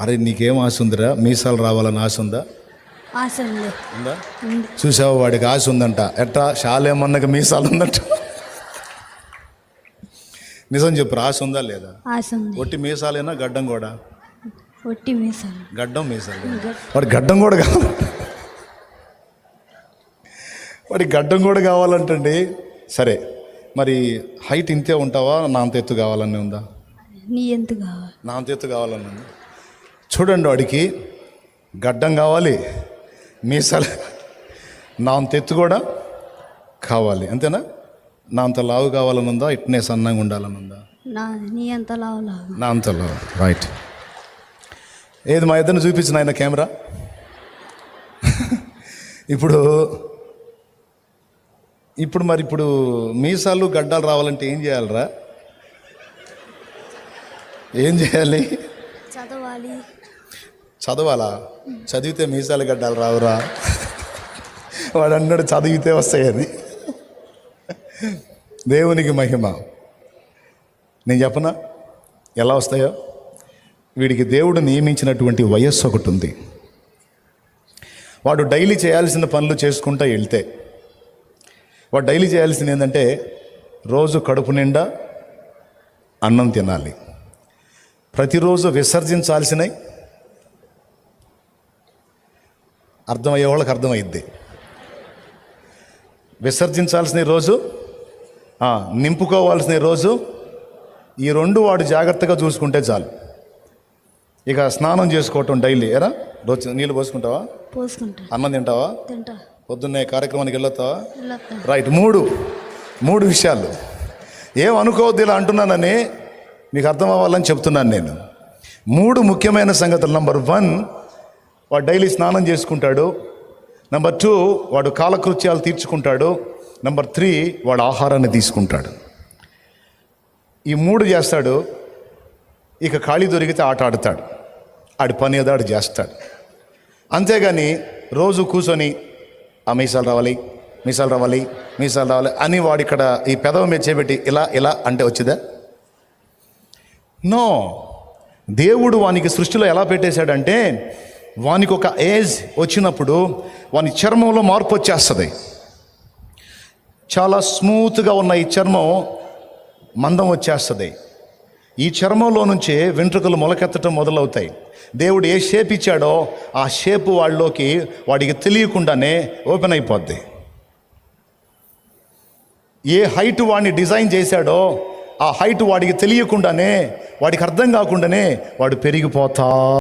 అరే నీకేం ఆశ ఉందిరా? మీసాలు రావాలని ఆశ ఉందా? ఆశ ఉంది. చూసావు వాడికి ఆశ ఉందంట. ఎట్లా షాలేమన్నక మీసాలు ఉందంట. నిజం చెప్పు ఆశ ఉందా లేదా? ఒట్టి మీసాలేనా గడ్డం కూడా? ఒట్టి మీసాలు. గడ్డం మీసాలు. వాడి గడ్డం కూడా కావాలి వాడి గడ్డం కూడా కావాలంటండి. సరే మరి హైట్ ఇంతే ఉంటావా? నా అంత ఎత్తు కావాలని ఉందా? నీ ఎంత కావాలి? నా అంత ఎత్తు కావాలని ఉంది? చూడండి వాడికి గడ్డం కావాలి మీసాలు నా అంత ఎత్తు కూడా కావాలి అంతేనా? నా అంత లావు కావాలని ఉందా ఇట్నే సన్నంగా ఉండాలని ఉందా నా లావు లావు నా అంత లావు రైట్ ఏది మా ఇద్దరిని చూపించిన ఆయన కెమెరా? ఇప్పుడు ఇప్పుడు మరి ఇప్పుడు మీసాలు గడ్డాలు రావాలంటే ఏం చేయాలరా? ఏం చేయాలి? చదవాలి. చదవాలా? చదివితే మీసాలు గడ్డాలు రావురా? వాడు అన్నాడు చదివితే వస్తాయని దేవునికి మహిమ. నేను చెప్పనా? ఎలా వస్తాయో? వీడికి దేవుడు నియమించినటువంటి వయస్సు ఒకటి ఉంది. వాడు డైలీ చేయాల్సిన పనులు చేసుకుంటా వెళ్తే వాడు డైలీ చేయాల్సింది ఏంటంటే రోజు కడుపు నిండా అన్నం తినాలి. ప్రతిరోజు విసర్జించాల్సినవి అర్థమయ్యే వాళ్ళకి అర్థమైద్ది. విసర్జించాల్సిన రోజు నింపుకోవాల్సిన రోజు ఈ రెండు వాడు జాగ్రత్తగా చూసుకుంటే చాలు. ఇక స్నానం చేసుకోవటం డైలీ. ఎరా రోజు నీళ్ళు పోసుకుంటావా? పోసుకుంటా. అన్నం తింటావా? తింటా. పొద్దున్నే కార్యక్రమానికి వెళ్ళొస్తావా వెళ్ళొస్తా రైట్ మూడు. మూడు విషయాలు. ఏం అనుకోవద్దు ఇలా అంటున్నానని మీకు అర్థం అవ్వాలని చెప్తున్నాను నేను. మూడు ముఖ్యమైన సంగతులు. నంబర్ వన్ వాడు డైలీ స్నానం చేసుకుంటాడు. నెంబర్ టూ వాడు కాలకృత్యాలు తీర్చుకుంటాడు. నెంబర్ త్రీ వాడు ఆహారాన్ని తీసుకుంటాడు. ఈ మూడు చేస్తాడు. ఇక ఖాళీ దొరికితే ఆట ఆడతాడు. ఆడి పని ఏదాడు చేస్తాడు. అంతేగాని రోజు కూర్చొని ఆ మీసాలు రావాలి మీసాలు రావాలి మీసాలు రావాలి అని వాడు ఇక్కడ ఈ పెదవ మీద చేపెట్టి ఇలా ఇలా అంటే వచ్చిందా? నో దేవుడు వానికి సృష్టిలో ఎలా పెట్టేశాడంటే వానికి ఒక ఏజ్ వచ్చినప్పుడు వాని చర్మంలో మార్పు వచ్చేస్తుంది. చాలా స్మూత్గా ఉన్న ఈ చర్మం మందం వచ్చేస్తుంది. ఈ చర్మంలో నుంచే వెంట్రుకలు మొలకెత్తటం మొదలవుతాయి. దేవుడు ఏ షేప్ ఇచ్చాడో ఆ షేప్ వాళ్ళలోకి వాడికి తెలియకుండానే ఓపెన్ అయిపోద్ది. ఏ హైట్ వాడిని డిజైన్ చేశాడో ఆ హైట్ వాడికి తెలియకుండానే వాడికి అర్థం కాకుండానే వాడు పెరిగిపోతా